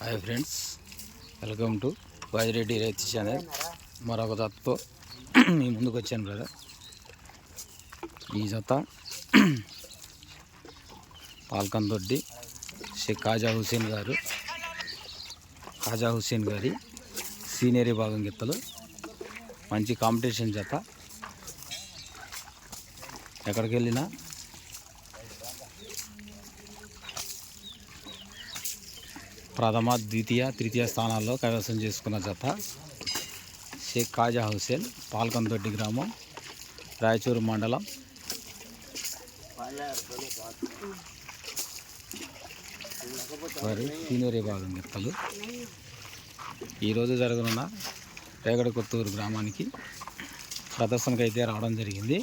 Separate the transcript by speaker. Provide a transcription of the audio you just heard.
Speaker 1: Hi friends welcome to Vajireddy రైతు channel మరొక జతతో మీ ముందుకు వచ్చాను బ్రదర్ ఈ జత పాల్కన్ దొడ్డి షేక్ కాజా హుసేన్ గారు ఖాజా హుసేన్ గారి సీనియర్ విభాగం గిత్తలు. మంచి కాంపిటీషన్ జత. ఎక్కడికి వెళ్ళినా ప్రథమ ద్వితీయ తృతీయ స్థానాల్లో కైవసం చేసుకున్న జత. షేక్ కాజా హుసేన్ పాల్కందొడ్డి గ్రామం రాయచూరు మండలం. వారి సీనియర్ విభాగం గిత్తలు. ఈరోజు జరగనున్న రేగడ కొత్తూరు గ్రామానికి ప్రదర్శనకు అయితే రావడం జరిగింది.